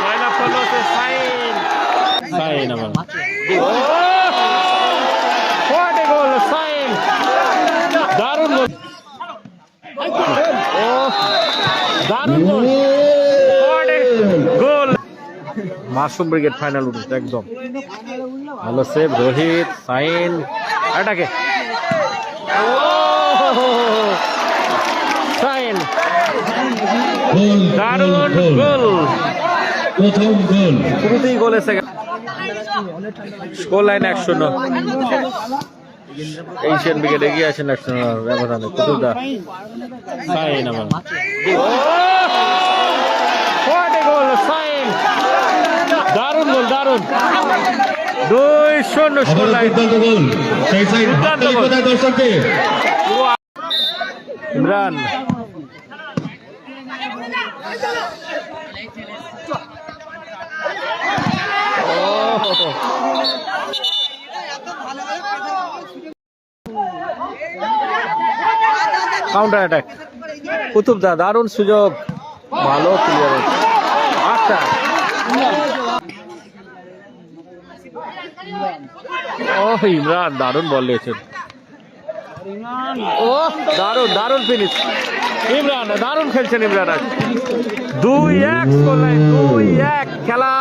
জয়লাভ করল সাইন সাইন আমার হোয়াট এ গোল সাইন দারুণ গোল ও দারুণ goal goal Mushroom Brigade final উঠেছে একদম। ভালো সেভ রোহিত সাইন। এটাকে সাইন গোল দারুণ গোল গোল। প্রথম গোল। শুরুতেই গোল এসে গেছে স্কোর লাইন এক শূন্য। এশিয়ান ব্রিগেড এগিয়ে আছেন এক শূন্য। ব্যবধানে কুতুবদা সাইন আমার গোল সাইন। দারুণ গোল দারুণ। দুই শূন্য স্কোর লাইন। দুর্দান্ত গোল। সেই side goal. Imran. Counter attack কুতুবদা দারুণ সুযোগ। ভালো ক্লিয়ার আচ্ছা ও ইমরান, দারুণ বল দিয়েছেন ও দারুণ দারুণ ফিনিশ ইমরান, দারুণ খেলছেন ইমরান আজ। দুই এক স্কোর লাইন দুই এক খেলা।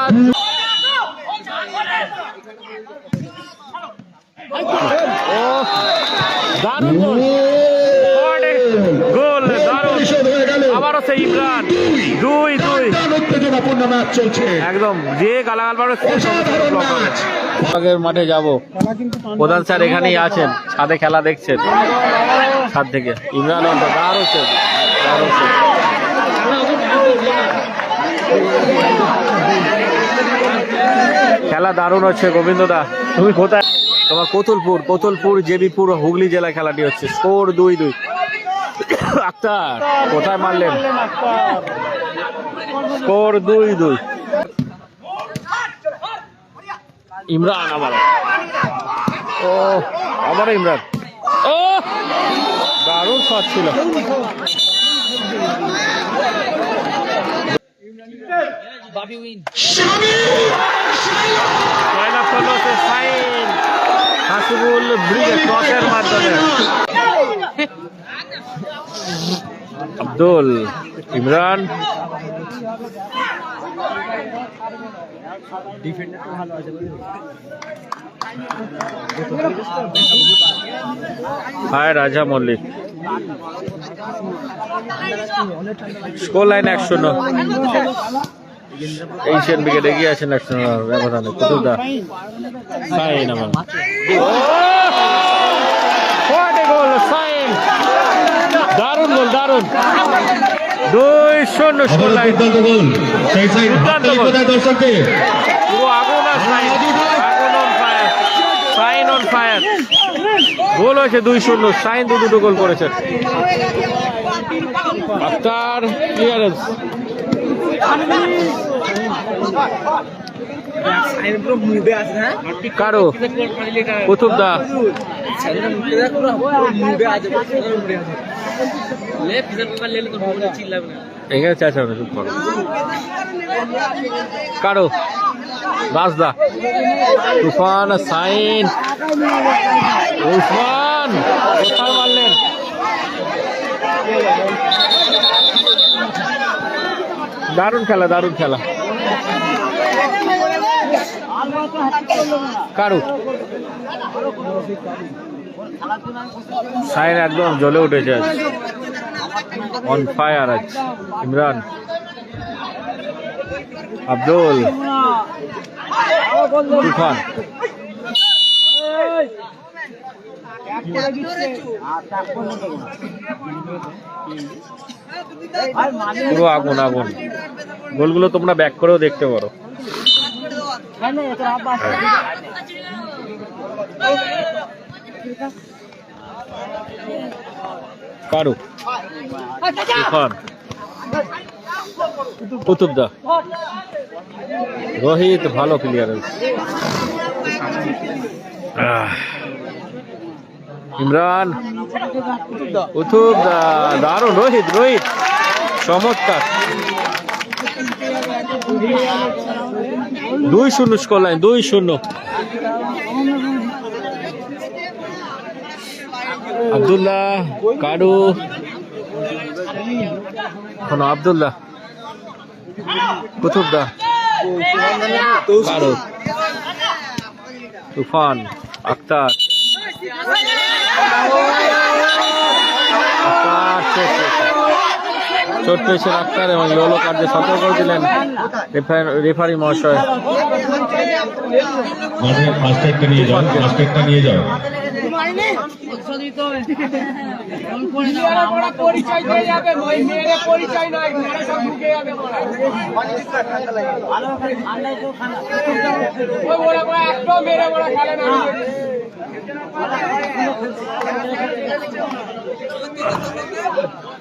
গোল। আবারও সেই ইমরান। দুই দুই। একদম, যে মাঠে যাব। প্রধান স্যার এখানেই আছেন, ছাদে খেলা দেখছেন। ছাদ থেকে। ইমরান দারুণ। খেলা দারুণ হচ্ছে গোবিন্দদা। তুমি কোথায়? তোমার কোতুলপুর কোতুলপুর জেবিপুর হুগলি জেলায় খেলাটি হচ্ছে। স্কোর দুই দুই। আক্তার কোথায় মারলেন? স্কোর দুই দুই। ইমরান আমার। ও আমার ইমরান। ও দারুণ শট ছিল। জয়লাভ করল হচ্ছে সাইন। হাসিবুল ব্রিজে ক্রসের মাধ্যমে। আব্দুল ইমরান। হায় রাজা মল্লিক। স্কোর লাইন এক শূন্য। এশিয়ান ব্রিগেড এগিয়ে আছেন এক শূন্য। ব্যবধানে কুতুবদা সাইন আমার। গোল সাইন দারুণ গোল দারুণ। দুই শূন্য স্কোর লাইন দুর্দান্ত গোল দর্শকদের। পুরো আগুন আর সাইন আগুন on fire Sain on fire goal হয়েছে দুই শূন্য। সাইন দু দুটো গোল করেছে আফটার ক্লিয়ারেন্স। কারও এখানে চাচা না, চুপ করো। কারও? তুফান সাইন। উসমান কোথায় মারলেন? দারুণ খেলা দারুণ খেলা। কারু? সাইন একদম জ্বলে উঠেছে অন ফায়ার আজ ইমরান আব্দুল তুফান পুরো আগুন আগুন। গোলগুলো তোমরা ব্যাক করেও দেখতে পারো। কারু? তুফান। কুতুবদা। রোহিত ভালো ক্লিয়ারেন্স ইমরান। কুতুবদা। দারুণ, রোহিত রোহিত। চমৎকার। দুই শূন্য স্কোর লাইন দুই শূন্য। আব্দুল্লাহ কারু। এখন আব্দুল্লাহ। কুতুবদা কারু। তুফান আক্তার। চোট পেয়েছেন আক্তার এবং ইয়েলো কার্ড দিয়ে সতর্ক করে দিলেন রেফারি- রেফারি মহাশয়। নিয়ে যাও নিয়ে যাও। পরিচয় দিয়ে যাবে ওই মেয়ের পরিচয় নয় মেয়েরা সব ঢুকে যাবে ওই ওরা একটাও মেরে ওরা খেলে না।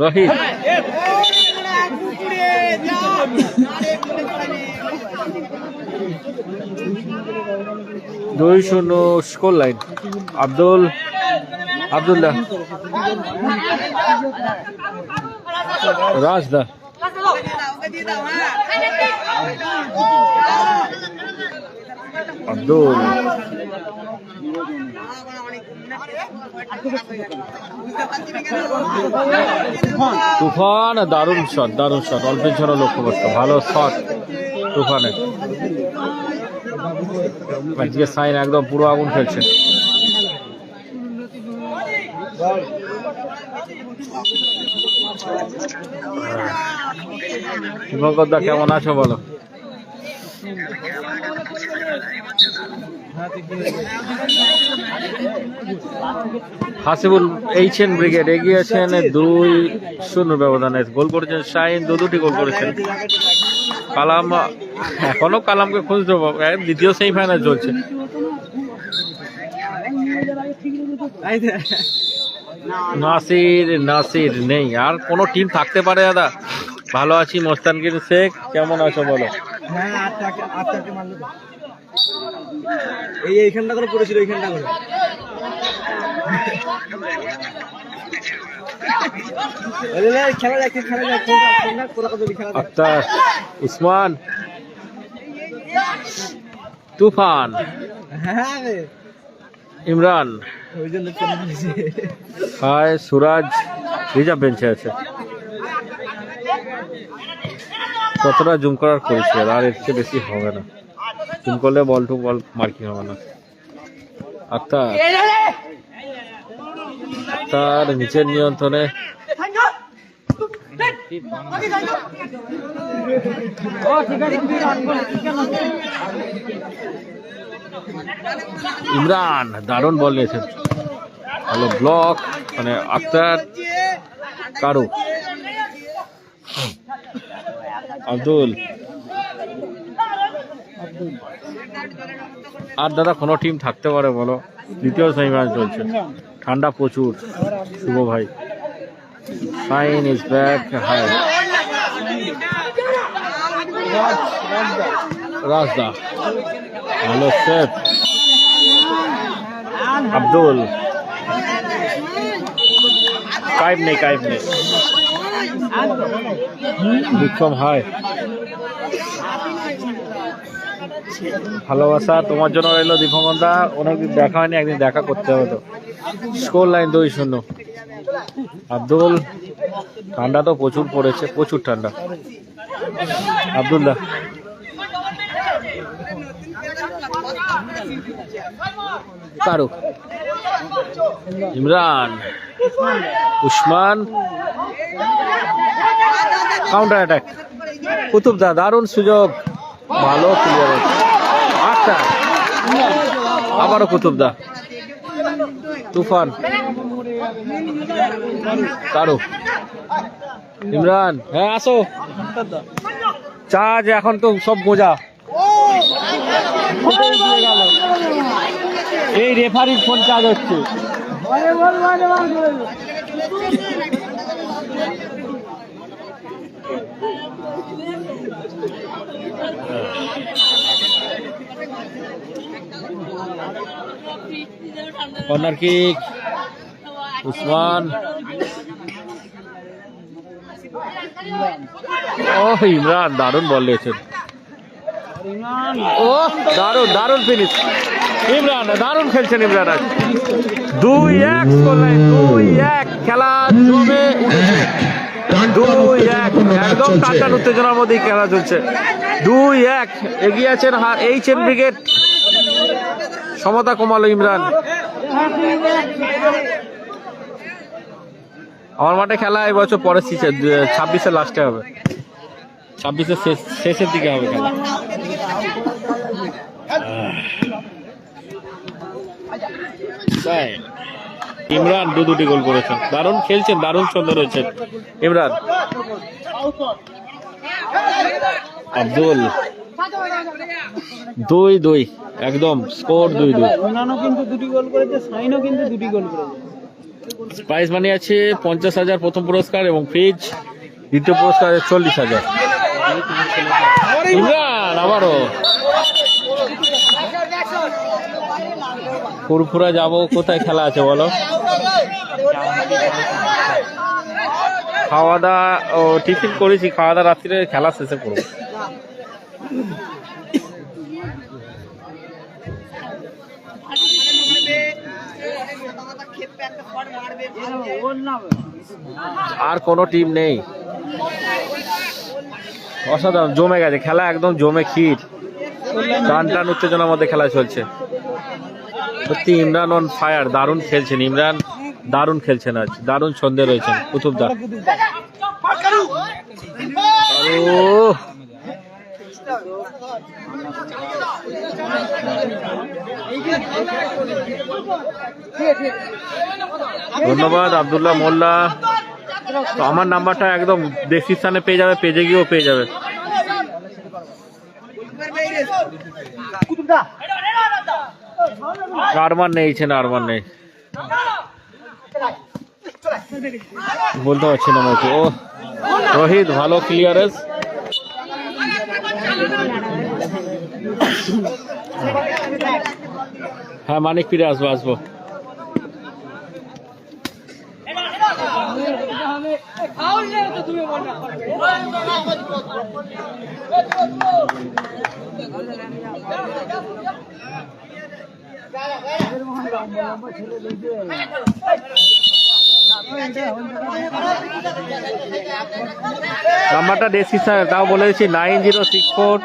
রহিত। দুই শূন্য স্কোর লাইন। আব্দুল আব্দুল্লাহ। রাজদা। আব্দুল তুফান দারুণ শট দারুণ শট। অল্পের জন্য লক্ষ্য করতো ভালো শট তুফানের। আজকে সাইন একদম পুরো আগুন খেলছে দা, কেমন আছো বলো? হাসিবুল এইচএন ব্রিগেড এগিয়েছেন দুই শূন্য ব্যবধানে। গোল করেছেন শাহিন, দু দুটি গোল করেছেন। কালাম, এখনও কালামকে খুঁজতে দ্বিতীয় সেমিফাইনাল চলছে। নাসির নাসির নেই। আর কোনো টিম থাকতে পারে, দাদা? ভালো আছি মোস্তানগির শেখ, কেমন আছো বলো? হ্যাঁ এই এইখানটা করে পড়েছিল এইখানটা করে। আক্তার উসমান। তুফান। হ্যাঁ ইমরান। হায় সুরাজ। রিজার্ভ বেঞ্চে আছে। কতটা জুম করার করেছে আর এর চেয়ে বেশি হবে না। জুম করলে বল টু বল মার্কিং হবে না। আক্তার। আক্তার, নিচের নিয়ন্ত্রণে। ইমরান, দারুণ বল নিয়েছেন ভালো ব্লক মানে আক্তার, কারু। আব্দুল। আর দাদা, কোনো টিম থাকতে পারে বলো? দ্বিতীয় সেমিফাইনাল চলছে। ঠান্ডা প্রচুর, শুভ ভাই। সাইন ইজ ব্যাক হাই রাজদা ভালো সেফ আব্দুল কাইব নেই কাইব নেই বিক্রম ভালোবাসা। তোমার জন্য রইল দীপঙ্গনদা অনেকদিন দেখা হয়নি, একদিন দেখা করতে হবে তো। স্কোর লাইন দুই শূন্য। আব্দুল, ঠান্ডা তো প্রচুর পড়েছে, প্রচুর ঠান্ডা। আব্দুল্লাহ কারু? ইমরান। উসমান। কাউন্টার অ্যাটাক কুতুবদা, দারুণ সুযোগ। ভালো ক্লিয়ার আচ্ছা। আবারও কুতুবদা তুফান। কারও। ইমরান। হ্যাঁ আসো। চার্জ এখন তো সব গোজা এই রেফারির ফোন চার্জ হচ্ছে। কর্নার কিক উসমান ও ইমরান দারুণ বল দিয়েছেন। ও দারুণ দারুণ ফিনিশ ইমরান দারুণ খেলছেন ইমরান আজ। দুই এক স্কোর লাইন দুই এক, খেলা জমে। উঠেছে দুই এক একদম টাটার উত্তেজনার মধ্যেই খেলা চলছে। দুই এক এগিয়ে আছেন এইচ এন ব্রিগেড। সমতা কমালো ইমরান। আমার মাঠে খেলা এবছর পরের সিজন ছাব্বিশের লাস্টে হবে। ছাব্বিশের শেষ শেষের দিকে হবে খেলা। তাই। ইমরান দু দুটি গোল করেছেন। দারুণ খেলছেন দারুণ সুন্দর হয়েছে ইমরান। আব্দুল। দুই দুই একদম স্কোর দুই দুই। কিন্তু দুটি গোল করেছে সাইনও কিন্তু দুটি গোল করেছে। প্রাইজ মানি আছে পঞ্চাশ হাজার প্রথম পুরস্কার এবং ফ্রিজ দ্বিতীয় পুরস্কার চল্লিশ হাজার। ইমরান আবারও। ফুরফুরা যাব কোথায় খেলা আছে বলো? খাওয়া দাওয়া ও, টিফিন করেছি খাওয়া দাওয়া রাত্রিরে খেলা শেষে করব। আর কোনো টিম নেই। অসাধারণ, জমে গেছে, খেলা একদম জমে ক্ষীর। টান টান উত্তেজনার মধ্যে খেলা চলছে। সত্যি ইমরান অন ফায়ার দারুণ খেলছেন ইমরান। দারুণ খেলছেন আজ দারুণ ছন্দে রয়েছেন কুতুবদার ও ধন্যবাদ আব্দুল্লাহ মোল্লা। তো আমার নাম্বারটা একদম ডেসক্রিপশনে পেয়ে যাবে পেজে গিয়েও পেয়ে যাবে। আরমান নেই ছেলে আরমান নেই। বলতে পারছি না আমাকে ও রোহিত ভালো ক্লিয়ারেন্স হ্যাঁ মানিক ফিরে আসব আসব। নাম্বারটা ডেসক্রিপশনে তাও বলে দিচ্ছি, nine zero six four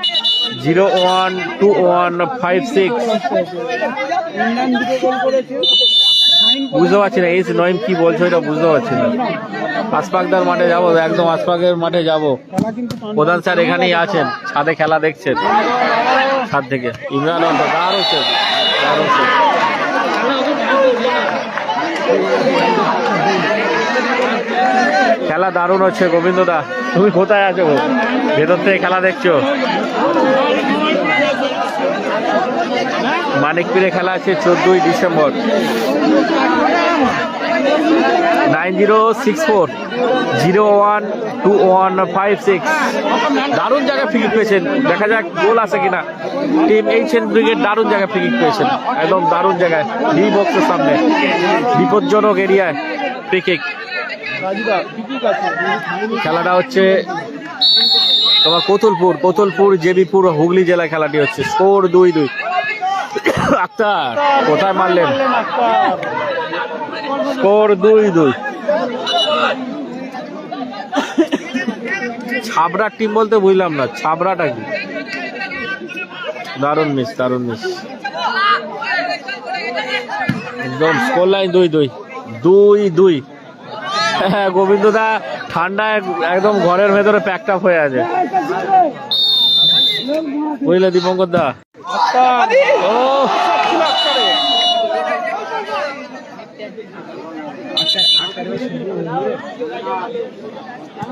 zero one two one five six. বুঝতে পারছি না, এস নয়ম কি বলছো এটা বুঝতে পারছি না। আসপাকদার মাঠে যাব, একদম আসপাকের মাঠে যাব। প্রধান স্যার এখানেই আছেন, ছাদে খেলা দেখছেন। ছাদ থেকে। ইমরান অন্ত দারুণ হচ্ছে দারুণ হচ্ছে খেলা দারুণ হচ্ছে, গোবিন্দদা। তুমি কোথায় আছো? ভেতর থেকে খেলা দেখছ? মানিকপুরে খেলা আছে চোদ্দই December. Nine zero six four, zero one two one five six. দারুণ জায়গায় ফ্রি পেয়েছেন। দেখা যাক গোল আছে কিনা। টিম এইচএন ব্রিগেড দারুণ জায়গায় ফ্রি পেয়েছেন। একদম দারুণ জায়গায়। ডি বক্সের সামনে। বিপজ্জনক এরিয়ায় ফ্রি কিক রাজুদা ঠিকই আছে খেলাটা হচ্ছে তোমার কোতুলপুর। কোতুলপুর, জেবিপুর, হুগলি জেলায় খেলাটি হচ্ছে। স্কোর দুই দুই। আক্তার, কোথায় মারলেন? স্কোর দুই দুই। ছাবড়ার টিম বলতে বুঝলাম না, ছাবড়াটা কি? দারুণ মিস দারুণ মিস একদম স্কোর লাইন দুই দুই। দুই দুই। হ্যাঁ গোবিন্দ দা ঠান্ডায় একদম ঘরের ভেতরে প্যাকড আপ হয়ে আছে। বুঝলে দীপঙ্কর দা? ও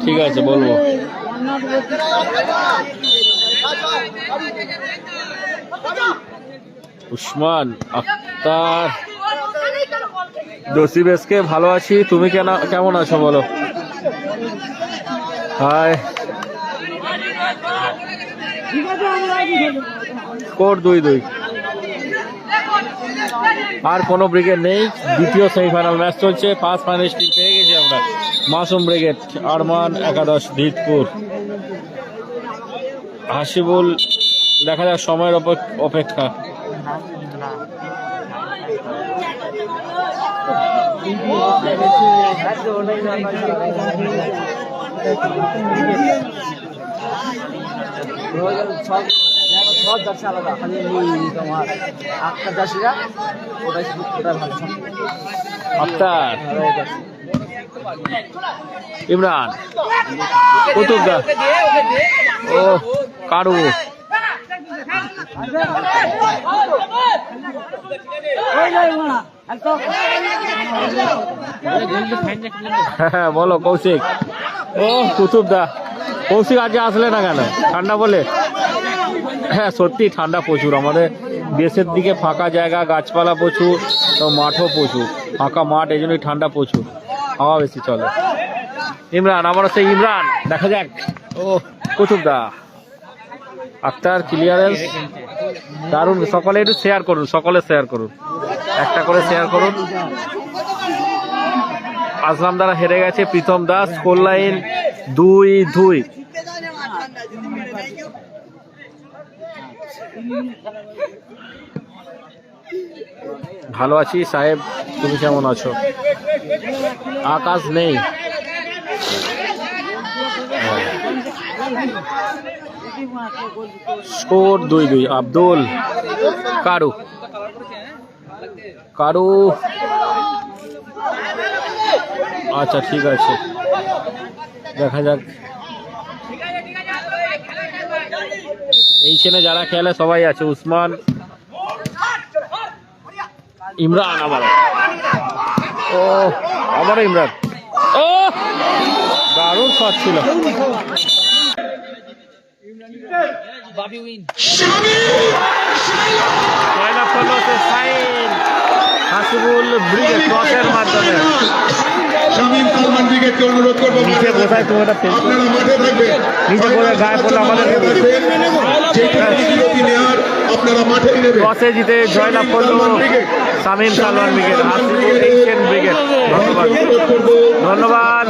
ঠিক আছে, বলব। উসমান, আক্তার। দোষী বেশকে ভালো আছি, তুমি কেন কেমন আছো বলো? হাই স্কোর দুই দুই। আর কোনো ব্রিগেড নেই, দ্বিতীয় সেমিফাইনাল ম্যাচ চলছে ফার্স্ট ফাইনালিস্ট পেয়ে গেছি। মাসুম ব্রিগেড আরমান একাদশ ধীতপুর হাসিবুল দেখা যাক সময়ের অপেক- অপেক্ষা। সব আলাদা ইমরান কুতুবদা ও, কারু। হ্যাঁ বলো, কৌশিক। ও কুতুবদা কৌশিক, আজকে আসলে না কেন? ঠান্ডা বলে? হ্যাঁ সত্যি ঠান্ডা প্রচুর। আমাদের দেশের দিকে ফাঁকা জায়গা, গাছপালা প্রচুর মাঠও প্রচুর। ফাঁকা মাঠ, এই জন্যই ঠান্ডা প্রচুর। হাওয়া বেশি চলে। ইমরান, আমার সেই ইমরান। দেখা যাক। ও, কুতুবদা। আক্তার ক্লিয়ারেন্স দারুণ। সকলে একটু শেয়ার করুন, সকলে শেয়ার করুন। একটা করে শেয়ার করুন। আসলাম দ্বারা হেরে গেছে প্রীতম দাস স্কোর লাইন দুই দুই। ভালো আছি, সাহেব, তুমি কেমন আছো? আকাশ নেই। স্কোর দুই দুই। আব্দুল, কারু। কারু। আচ্ছা ঠিক আছে। দেখা যাক। এই চেনে যারা খেলে, সবাই আছে। উসমান, ইমরান, আবার। ও আবারও ইমরান। ও! দারুণ শট ছিল। জয়লাভ করল সাইন হাসিবুল ব্রিগেড ক্রসের মাধ্যমে। শামীম সালমান ব্রিগেডকে অনুরোধ করব নিচে বোঝায় তুমি এটা ফেল। আপনারা মাঠে থাকবেন নিচে বোঝায় গায়ে পড়লে আমাদের যেখানে নেওয়ার আপনারা মাঠেই নেবেন। টসে জিতে জয়লাভ করল। Samim Salman brigade Hasibul brigade. ধন্যবাদ। ধন্যবাদ।